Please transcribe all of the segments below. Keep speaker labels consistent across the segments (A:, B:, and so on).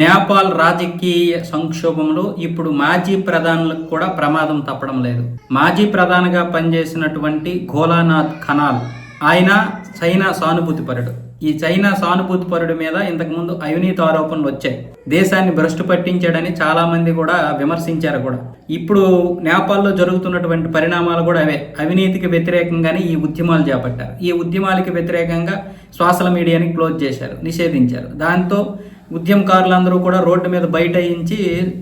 A: నేపాల్ రాజకీయ సంక్షోభంలో ఇప్పుడు మాజీ ప్రధానులకు కూడా ప్రమాదం తప్పడం లేదు. మాజీ ప్రధానిగా పనిచేసినటువంటి గోలానాథ్ ఖనాల్ ఆయన చైనా సానుభూతిపరుడు ఈ చైనా సానుభూతిపరుడు మీద ఇంతకుముందు అవినీతి ఆరోపణలు వచ్చాయి. దేశాన్ని భ్రష్టు పట్టించాడని చాలా మంది కూడా విమర్శించారు కూడా. ఇప్పుడు నేపాల్లో జరుగుతున్నటువంటి పరిణామాలు కూడా అవే. అవినీతికి వ్యతిరేకంగానే ఈ ఉద్యమాలు చేపట్టారు. ఈ ఉద్యమాలకి వ్యతిరేకంగా సోషల్ మీడియాని క్లోజ్ చేశారు నిషేధించారు. దాంతో ఉద్యమకారులందరూ కూడా రోడ్డు మీద బైఠాయించి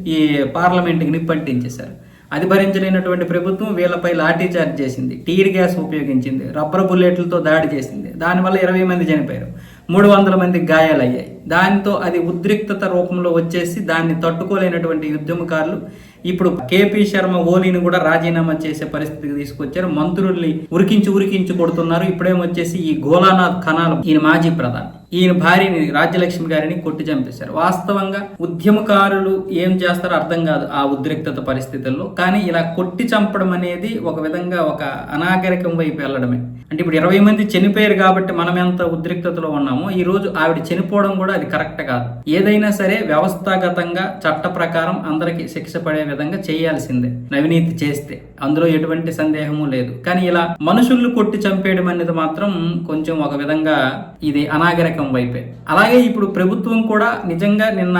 A: ఈ పార్లమెంట్కి నిప్పంటించేశారు. అది భరించలేనటువంటి ప్రభుత్వం వీళ్ళపై లాఠీ చార్జ్ చేసింది. టీర్ గ్యాస్ ఉపయోగించింది. రబ్బర్ బుల్లెట్లతో దాడి చేసింది. దానివల్ల ఇరవై మంది చనిపోయారు. మూడు వందల మంది గాయాలయ్యాయి. దానితో అది ఉద్రిక్తత రూపంలో వచ్చేసి దాన్ని తట్టుకోలేనటువంటి ఉద్యమకారులు ఇప్పుడు కేపీ శర్మ ఓలీని కూడా రాజీనామా చేసే పరిస్థితికి తీసుకొచ్చారు. మంత్రుల్ని ఉరికించి ఉరికించి కొడుతున్నారు. ఇప్పుడేమొచ్చేసి ఈ గోలానాథ్ ఖనాల్ ఈయన మాజీ ప్రధాని. ఈయన భార్యని రాజ్యలక్ష్మి గారిని కొట్టి చంపేశారు. వాస్తవంగా ఉద్యమకారులు ఏం చేస్తారో అర్థం కాదు ఆ ఉద్రిక్తత పరిస్థితుల్లో. కానీ ఇలా కొట్టి చంపడం అనేది ఒక విధంగా ఒక అనాగరికం వైపు వెళ్ళడమే. అంటే ఇప్పుడు ఇరవై మంది చనిపోయారు కాబట్టి మనం ఎంత ఉద్రిక్తతలో ఉన్నామో ఈ రోజు ఆవిడ చనిపోవడం కూడా అది కరెక్ట్ కాదు. ఏదైనా సరే వ్యవస్థాగతంగా చట్ట ప్రకారం అందరికీ శిక్ష పడే విధంగా చేయాల్సిందే అవినీతి చేస్తే. అందులో ఎటువంటి సందేహము లేదు. కానీ ఇలా మనుషుల్ని కొట్టి చంపేయడం అనేది మాత్రం కొంచెం ఒక విధంగా ఇది అనాగరికం వైపే. అలాగే ఇప్పుడు ప్రభుత్వం కూడా నిజంగా నిన్న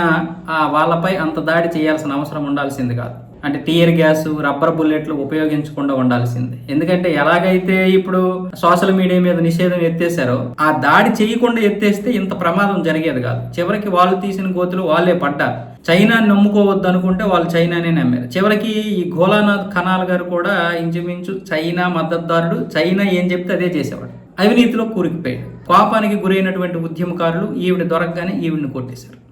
A: ఆ వాళ్ళపై అంత దాడి చేయాల్సిన అవసరం ఉండాల్సింది కాదు. అంటే టీయర్ గ్యాస్ రబ్బర్ బుల్లెట్లు ఉపయోగించకుండా ఉండాల్సింది. ఎందుకంటే ఎలాగైతే ఇప్పుడు సోషల్ మీడియా మీద నిషేధం ఎత్తేసారో ఆ దాడి చేయకుండా ఎత్తేస్తే ఇంత ప్రమాదం జరిగేది కాదు. చివరికి వాళ్ళు తీసిన గోతులు వాళ్ళే పడ్డారు. చైనాని నమ్ముకోవద్దు అనుకుంటే వాళ్ళు చైనానే నమ్మారు. చివరికి ఈ గోలానాథ్ ఖనాల్ గారు కూడా ఇంచుమించు చైనా మద్దతుదారుడు. చైనా ఏం చెప్తే అదే చేసేవాడు. అవినీతిలో కూరికిపోయాడు. కోపానికి గురైనటువంటి ఉద్యమకారులు ఈవిడ దొరకగానే ఈవిడిని కొట్టేశారు.